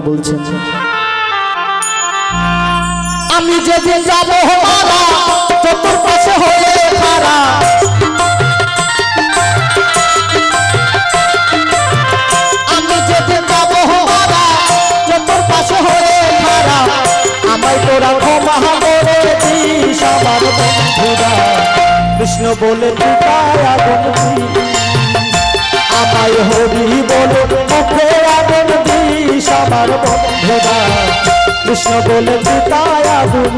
বলছেন? আমি যেদিন যাব মারা চতুর্পাশে হয়ে খারা আমি যেদিন যাব মারা চতুর্পাশে হয়ে খারা আমায় তোরা ক্ষমা করে দিস, আমার বন্ধুরা। কৃষ্ণ বলে পিতায় আগুন। আমায় হরি বলে মুখে আগুন আমার বন্ধুরা কৃষ্ণ বলে পিতায় আগুন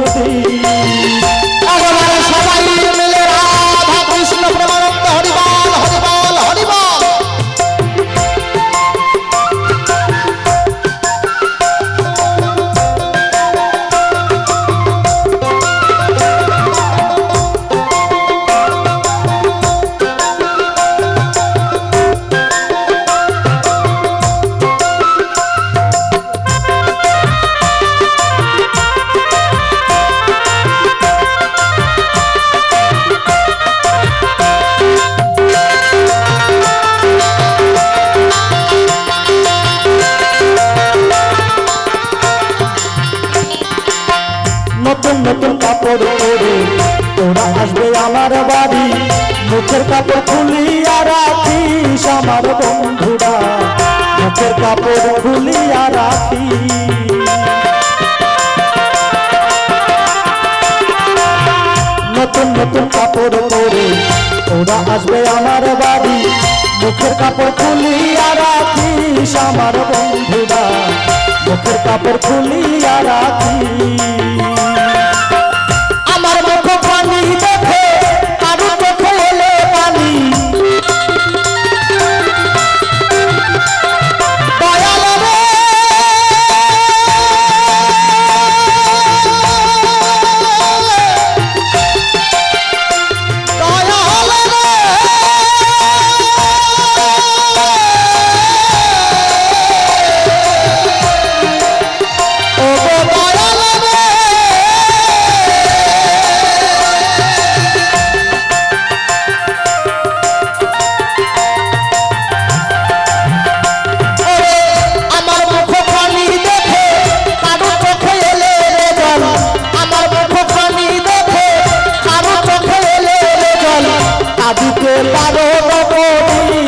কাপড় তোরা আসবে আমার বাড়ি। মুখের কাপড় খুলিয়া রাখিস আমার বন্ধুরা। মুখের কাপড় খুলিয়া রাখি নতুন নতুন কাপড় পরে ওরা আসবে আমার বাড়ি। মুখের কাপড় খুলিয়া রাখিস আমার বন্ধুরা। মুখের কাপড় খুলিয়া রাখি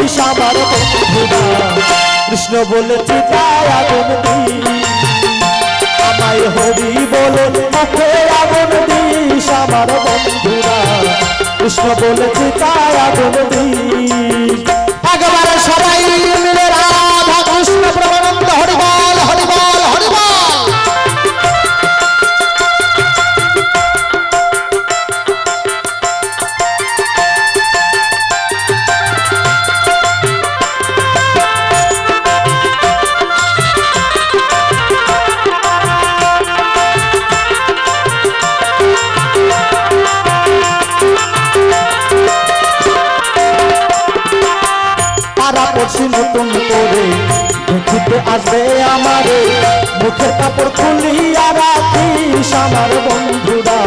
নবীশ আমার বন্ধুরা। কৃষ্ণ বলেছে চিতায় আগুন আমায় হরি বলে, মুখে আগুন দিস আমার বন্ধুরা। কৃষ্ণ বলেছে, তাই আগুন দিস। আসবে আমারে। মুখের কাপড় খুলিয়া রাখিস আমার বন্ধুরা।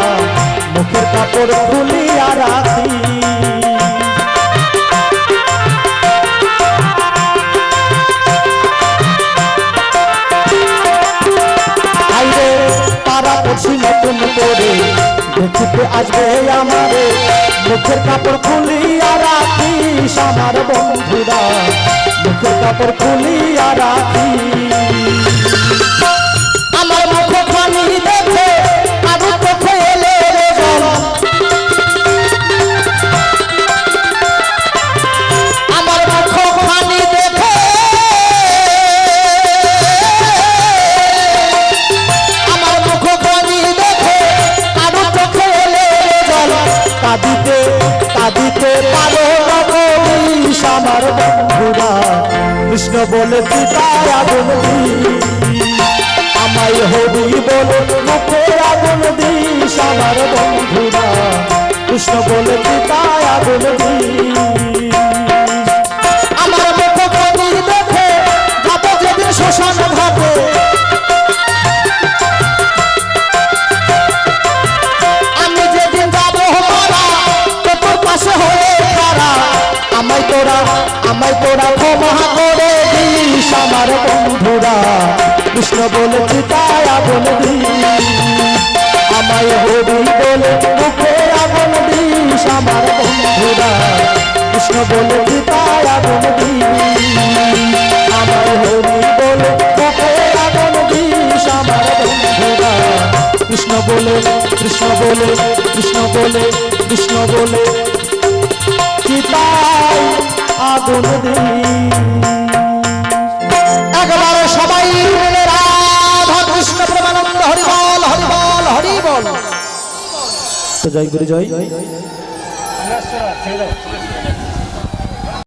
মুখের কাপড় খুলিয়া রাখি আইরে, তারা পড়ছি নতুন করে। দেখিতে আসবে আমারে। মুখের কাপড় খুলিয়া রাখিস আমার বন্ধুরা। মুখের কাপড় বন্ধুরা কৃষ্ণ বলে পিতায় আগুন আমায় হবি বলে, মুখে আগুন দিস আমার বন্ধুরা। কৃষ্ণ বলে আগুন আমার মুখ দেখে শ্মশান কৃষ্ণ বলে চিতায় আগুন আমায় হরি বলে মুখে আগুন আমার বন্ধুরা, কৃষ্ণ বলে চিতায় আগুন আমায় হরি বলে মুখে আগুন আমার বন্ধুরা, কৃষ্ণ বলে কৃষ্ণ বলে কৃষ্ণ বলে কৃষ্ণ বলে চিতায় আগুন তো জয়। গুরু জয়